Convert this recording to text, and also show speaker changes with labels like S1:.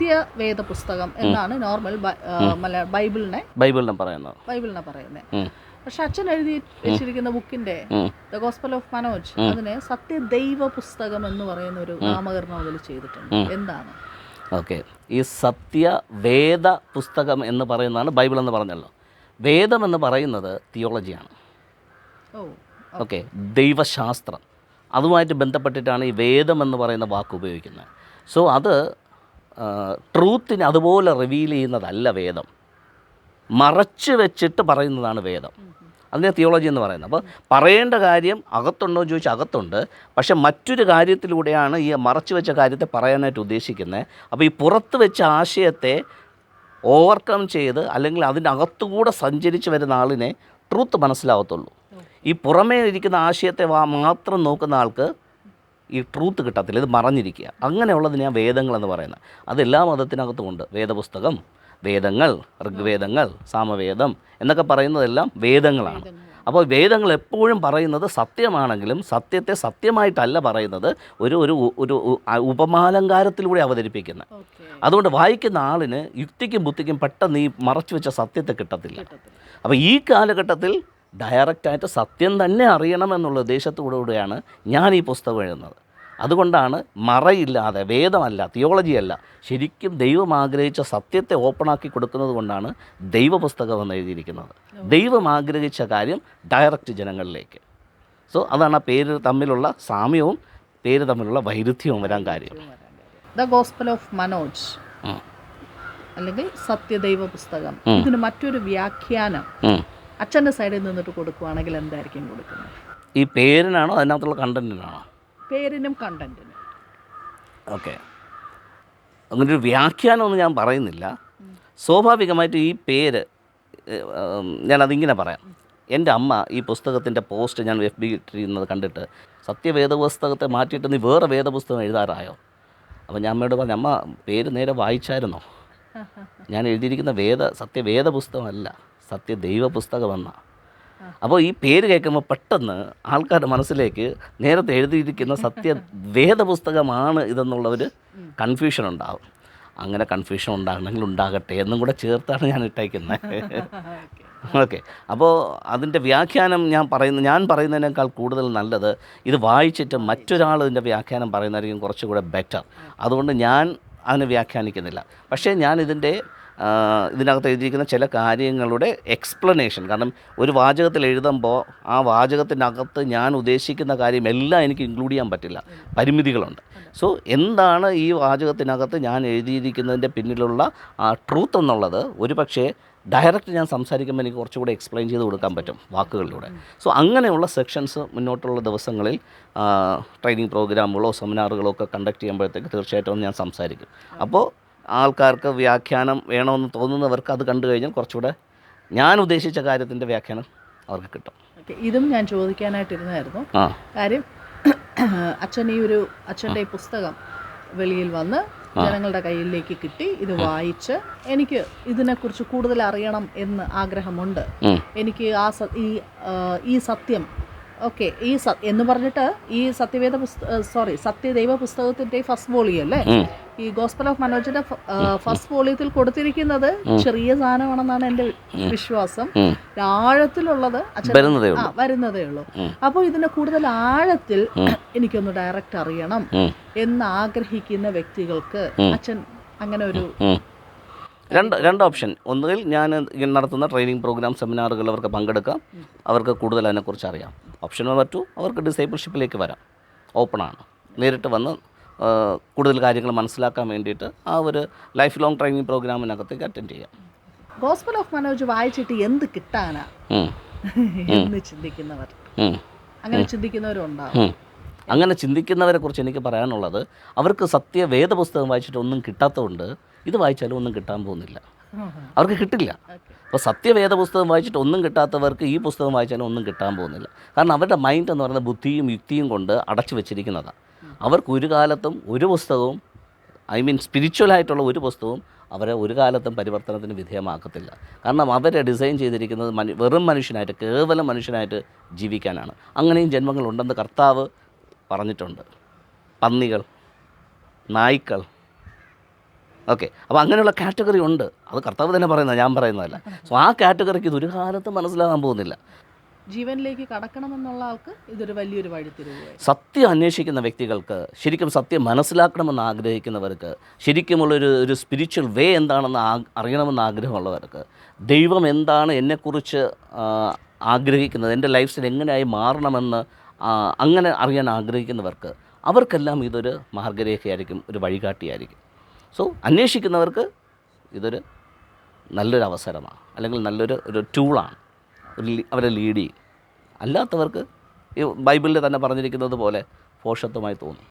S1: സത്യവേദ പുസ്തകം എന്നാണ് നോർമൽ ബൈബിളിനെ
S2: ബൈബിളിനെ പറയുന്നത്.
S1: ബൈബിളിനെ പറയുന്നത്. പക്ഷെ അച്ഛൻ എഴുതി വെച്ചിരിക്കുന്ന ബുക്കിന്റെ. ദ ഗോസ്പൽ ഓഫ് മനോജ് അതിനെ സത്യദൈവ പുസ്തകം എന്ന് പറയുന്ന ഒരു നാമകരണം അതിൽ ചെയ്തിട്ടുണ്ട്. എന്താണ്?
S2: ഓക്കെ. ഈ സത്യ വേദ പുസ്തകം എന്ന് പറയുന്നതാണ് ബൈബിൾ എന്ന് പറഞ്ഞല്ലോ. വേദം എന്ന് പറയുന്നത് തിയോളജിയാണ്. ഓക്കെ. ദൈവശാസ്ത്രം. അതുമായിട്ട് ബന്ധപ്പെട്ടിട്ടാണ് ഈ വേദം എന്ന് പറയുന്ന വാക്ക് ഉപയോഗിക്കുന്നത്. സോ അത് ട്രൂത്തിനെ അതുപോലെ റിവീൽ ചെയ്യുന്നതല്ല വേദം. മറച്ചു വെച്ചിട്ട് പറയുന്നതാണ് വേദം. അതിനെ തിയോളജി എന്ന് പറയുന്നത്. അപ്പോൾ പറയേണ്ട കാര്യം അകത്തുണ്ടോ എന്ന് ചോദിച്ചാൽ അകത്തുണ്ട്. പക്ഷേ മറ്റൊരു കാര്യത്തിലൂടെയാണ് ഈ മറച്ചു വെച്ച കാര്യത്തെ പറയാനായിട്ട് ഉദ്ദേശിക്കുന്നത്. അപ്പോൾ ഈ പുറത്ത് വെച്ച ആശയത്തെ ഓവർകം ചെയ്ത് അല്ലെങ്കിൽ അതിന്റെ അകത്തുകൂടെ സഞ്ചരിച്ച് വരുന്ന ആളിനെ ട്രൂത്ത് മനസ്സിലാവത്തുള്ളൂ. ഈ പുറമേ ഇരിക്കുന്ന ആശയത്തെ മാത്രം നോക്കുന്ന ആൾക്ക് ഈ ട്രൂത്ത് കിട്ടത്തില്ല. ഇത് മറഞ്ഞിരിക്കുക. അങ്ങനെയുള്ളതിനെയാണ് വേദങ്ങൾ എന്ന് പറയുന്നത്. അതെല്ലാ മതത്തിനകത്തുമുണ്ട്. വേദപുസ്തകം വേദങ്ങൾ ഋഗ്വേദങ്ങൾ സാമവേദം എന്നൊക്കെ പറയുന്നതെല്ലാം വേദങ്ങളാണ്. അപ്പോൾ വേദങ്ങൾ എപ്പോഴും പറയുന്നത് സത്യമാണെങ്കിലും സത്യത്തെ സത്യമായിട്ടല്ല പറയുന്നത് ഒരു ഒരു ഒരു ഉപമാലങ്കാരത്തിലൂടെ അവതരിപ്പിക്കുന്നത്. അതുകൊണ്ട് വായിക്കുന്ന ആളിന് യുക്തിക്കും ബുദ്ധിക്കും പെട്ടെന്ന് ഈ മറച്ചു വെച്ച സത്യത്തെ കിട്ടത്തില്ല. അപ്പോൾ ഈ കാലഘട്ടത്തിൽ ഡയറക്റ്റായിട്ട് സത്യം തന്നെ അറിയണമെന്നുള്ള ഉദ്ദേശത്തോടുകൂടിയാണ് ഞാൻ ഈ പുസ്തകം എഴുതുന്നത്. അതുകൊണ്ടാണ് മറയില്ലാതെ വേദമല്ല തിയോളജിയല്ല ശരിക്കും ദൈവം ആഗ്രഹിച്ച സത്യത്തെ ഓപ്പണാക്കി കൊടുക്കുന്നത് കൊണ്ടാണ് ദൈവപുസ്തകം എന്ന് എഴുതിയിരിക്കുന്നത്. ദൈവം ആഗ്രഹിച്ച കാര്യം ഡയറക്റ്റ് ജനങ്ങളിലേക്ക്. സോ അതാണ് ആ പേര് തമ്മിലുള്ള സാമ്യവും പേര് തമ്മിലുള്ള വൈരുദ്ധ്യവും വരാൻ കാര്യം.
S1: The gospel of Manoj. അല്ലെങ്കിൽ സത്യദൈവ പുസ്തകം. ഇതിന് മറ്റൊരു വ്യാഖ്യാനം. അച്ഛന്റെ സൈഡിൽ നിന്നിട്ട് കൊടുക്കുവാണെങ്കിൽ എന്തായിരിക്കും കൊടുക്കുന്നത്?
S2: ഈ പേരിനാണോ അതിനകത്തുള്ള കണ്ടന്റിനാണോ?
S1: പേരിനും കണ്ടന്റിനും.
S2: ഓക്കെ. അങ്ങനെ ഒരു വ്യാഖ്യാനമൊന്നും ഞാൻ പറയുന്നില്ല. സ്വാഭാവികമായിട്ട് ഈ പേര് ഞാനതിങ്ങനെ പറയാം. എന്റെ അമ്മ ഈ പുസ്തകത്തിന്റെ പോസ്റ്റ് ഞാൻ എഫ് ബി ഇട്ടിരുന്നത് കണ്ടിട്ട് സത്യവേദപുസ്തകത്തെ മാറ്റിയിട്ട് നീ വേറെ വേദപുസ്തകം എഴുതാറായോ? അപ്പോൾ ഞാൻ അമ്മയോട് പറഞ്ഞു അമ്മ പേര് നേരെ വായിച്ചായിരുന്നോ? ഞാൻ എഴുതിയിരിക്കുന്ന വേദ സത്യവേദ പുസ്തകമല്ല സത്യദൈവ പുസ്തകമെന്നാണ് അപ്പോൾ ഈ പേര് കേൾക്കുമ്പോൾ പെട്ടെന്ന് ആൾക്കാരുടെ മനസ്സിലേക്ക് നേരത്തെ എഴുതിയിരിക്കുന്ന സത്യ വേദപുസ്തകമാണ് ഇതെന്നുള്ള ഒരു കൺഫ്യൂഷൻ ഉണ്ടാവും. അങ്ങനെ കൺഫ്യൂഷൻ ഉണ്ടാകണമെങ്കിൽ ഉണ്ടാകട്ടെ എന്നും കൂടെ ചേർത്താണ് ഞാൻ ഇട്ടേക്കുന്നത് ഓക്കെ. അപ്പോൾ അതിന്റെ വ്യാഖ്യാനം ഞാൻ പറയുന്ന ഞാൻ പറയുന്നതിനേക്കാൾ കൂടുതൽ നല്ലത് ഇത് വായിച്ചിട്ട് മറ്റൊരാൾ ഇതിന്റെ വ്യാഖ്യാനം പറയുന്നതായിരിക്കും കുറച്ചുകൂടെ ബെറ്റർ അതുകൊണ്ട് ഞാൻ അതിനെ വ്യാഖ്യാനിക്കുന്നില്ല. പക്ഷേ ഞാൻ ഇതിന്റെ ഇതിനകത്ത് എഴുതിയിരിക്കുന്ന ചില കാര്യങ്ങളുടെ എക്സ്പ്ലനേഷൻ കാരണം ഒരു വാചകത്തിൽ എഴുതുമ്പോൾ ആ വാചകത്തിനകത്ത് ഞാൻ ഉദ്ദേശിക്കുന്ന കാര്യം എല്ലാം എനിക്ക് ഇൻക്ലൂഡ് ചെയ്യാൻ പറ്റില്ല. പരിമിതികളുണ്ട്. സോ എന്താണ് ഈ വാചകത്തിനകത്ത് ഞാൻ എഴുതിയിരിക്കുന്നതിന്റെ പിന്നിലുള്ള ആ ട്രൂത്ത് എന്നുള്ളത്? ഒരു പക്ഷേ ഡയറക്റ്റ് ഞാൻ സംസാരിക്കുമ്പോൾ എനിക്ക് കുറച്ചുകൂടെ എക്സ്പ്ലെയിൻ ചെയ്ത് കൊടുക്കാൻ പറ്റും വാക്കുകളിലൂടെ. സോ അങ്ങനെയുള്ള സെക്ഷൻസ് മുന്നോട്ടുള്ള ദിവസങ്ങളിൽ ട്രെയിനിങ് പ്രോഗ്രാമുകളോ സെമിനാറുകളോ ഒക്കെ കണ്ടക്ട് ചെയ്യുമ്പോഴത്തേക്ക് തീർച്ചയായിട്ടും ഞാൻ സംസാരിക്കും. അപ്പോൾ ആൾക്കാർക്ക് വ്യാഖ്യാനം വേണമെന്ന് തോന്നുന്നവർക്ക് അത് കണ്ടു കഴിഞ്ഞാൽ കുറച്ചുകൂടെ ഞാൻ ഉദ്ദേശിച്ച കാര്യത്തിന്റെ വ്യാഖ്യാനം അവർക്ക് കിട്ടും.
S1: ഇതും ഞാൻ ചോദിക്കാനായിട്ടിരുന്നായിരുന്നു കാര്യം അച്ഛൻ ഈ ഒരു അച്ഛന്റെ ഈ പുസ്തകം വെളിയിൽ വന്ന് ജനങ്ങളുടെ കയ്യിലേക്ക് കിട്ടി ഇത് വായിച്ച് എനിക്ക് ഇതിനെക്കുറിച്ച് കൂടുതൽ അറിയണം എന്ന് ആഗ്രഹമുണ്ട്. എനിക്ക് ആ ഈ ഈ സത്യം ഓക്കെ ഈ എന്ന് പറഞ്ഞിട്ട് ഈ സത്യവേദ പുസ്ത സോറി സത്യദൈവ പുസ്തകത്തിന്റെ ഫസ്റ്റ് വോളിയം അല്ലേ. ഈ ഗോസ്പൽ ഓഫ് മനോജിന്റെ ഫസ്റ്റ് വോളിയത്തിൽ കൊടുത്തിരിക്കുന്നത് ചെറിയ സാധനമാണെന്നാണ് എന്റെ വിശ്വാസം. ആഴത്തിലുള്ളത്
S2: വരുന്നതേ ഉള്ളൂ.
S1: അപ്പോൾ ഇതിനെ കൂടുതൽ ആഴത്തിൽ എനിക്കൊന്ന് ഡയറക്റ്റ് അറിയണം എന്ന് ആഗ്രഹിക്കുന്ന വ്യക്തികൾക്ക് അച്ഛൻ അങ്ങനെ ഒരു
S2: രണ്ട് രണ്ട് ഓപ്ഷൻ ഒന്നുകിൽ ഞാൻ ഇങ്ങനെ നടത്തുന്ന ട്രെയിനിങ് പ്രോഗ്രാം സെമിനാറുകൾ അവർക്ക് പങ്കെടുക്കാം. അവർക്ക് കൂടുതൽ അതിനെക്കുറിച്ച് അറിയാം. ഓപ്ഷൻ നമ്പർ ടു അവർക്ക് ഡിസേബിൾഷിപ്പിലേക്ക് വരാം. ഓപ്പണാണ് നേരിട്ട് വന്ന് കൂടുതൽ കാര്യങ്ങൾ മനസ്സിലാക്കാൻ വേണ്ടിയിട്ട് ആ ഒരു ലൈഫ് ലോങ് ട്രെയിനിങ് പ്രോഗ്രാമിനകത്തേക്ക് അറ്റൻഡ് ചെയ്യാം.
S1: ഗോസ്പൽ ഓഫ് മനോജ് വായിച്ചിട്ട് എന്ത് കിട്ടാനാ? എന്ന് ചിന്തിക്കുന്നവർ. അങ്ങനെ ചിന്തിക്കുന്നവരുണ്ടാവും.
S2: അങ്ങനെ ചിന്തിക്കുന്നവരെ കുറിച്ച് എനിക്ക് പറയാനുള്ളത് അവർക്ക് സത്യ വേദപുസ്തകം വായിച്ചിട്ട് ഒന്നും കിട്ടാത്തതുകൊണ്ട് ഇത് വായിച്ചാലും ഒന്നും കിട്ടാൻ പോകുന്നില്ല. അവർക്ക് കിട്ടില്ല. അപ്പോൾ സത്യവേദ പുസ്തകം വായിച്ചിട്ട് ഒന്നും കിട്ടാത്തവർക്ക് ഈ പുസ്തകം വായിച്ചാലും ഒന്നും കിട്ടാൻ പോകുന്നില്ല. കാരണം അവരുടെ മൈൻഡ് എന്ന് പറയുന്നത് ബുദ്ധിയും യുക്തിയും കൊണ്ട് അടച്ചു വെച്ചിരിക്കുന്നതാണ് അവർക്ക് ഒരു കാലത്തും ഒരു പുസ്തകവും ഐ മീൻ സ്പിരിച്വലായിട്ടുള്ള ഒരു പുസ്തകവും അവരെ ഒരു കാലത്തും പരിവർത്തനത്തിന് വിധേയമാക്കത്തില്ല. കാരണം അവരെ ഡിസൈൻ ചെയ്തിരിക്കുന്നത് മനു വെറും മനുഷ്യനായിട്ട് കേവലം മനുഷ്യനായിട്ട് ജീവിക്കാനാണ്. അങ്ങനെയും ജന്മങ്ങളുണ്ടെന്ന് കർത്താവ് പറഞ്ഞിട്ടുണ്ട്. പന്നികൾ നായ്ക്കൾ. ഓക്കെ. അപ്പോൾ അങ്ങനെയുള്ള കാറ്റഗറി ഉണ്ട്. അത് കർത്താവ് തന്നെ പറയുന്നത് ഞാൻ പറയുന്നതല്ല. സോ ആ കാറ്റഗറിക്ക് ഇത് ഒരു കാലത്തും മനസ്സിലാകാൻ പോകുന്നില്ല.
S1: ജീവനിലേക്ക് കടക്കണമെന്നുള്ള ആൾക്ക് ഇതൊരു വലിയൊരു വഴിത്തിരിവ്
S2: സത്യം അന്വേഷിക്കുന്ന വ്യക്തികൾക്ക് ശരിക്കും സത്യം മനസ്സിലാക്കണമെന്ന് ആഗ്രഹിക്കുന്നവർക്ക് ശരിക്കുമുള്ളൊരു ഒരു സ്പിരിച്വൽ വേ എന്താണെന്ന് അറിയണമെന്ന് ആഗ്രഹമുള്ളവർക്ക് ദൈവം എന്താണ് എന്നെക്കുറിച്ച് ആഗ്രഹിക്കുന്നത് എന്റെ ലൈഫ് സ്റ്റൈൽ എങ്ങനെയായി മാറണമെന്ന് അങ്ങനെ അറിയാൻ ആഗ്രഹിക്കുന്നവർക്ക് അവർക്കെല്ലാം ഇതൊരു മാർഗരേഖയായിരിക്കും ഒരു വഴികാട്ടിയായിരിക്കും. സോ അന്വേഷിക്കുന്നവർക്ക് ഇതൊരു നല്ലൊരു അവസരമാണ് അല്ലെങ്കിൽ നല്ലൊരു ഒരു ടൂളാണ് അവരെ ലീഡ് ചെയ്യും. അല്ലാത്തവർക്ക് ഈ ബൈബിളിൽ തന്നെ പറഞ്ഞിരിക്കുന്നത് പോലെ പോഷത്വമായി തോന്നും.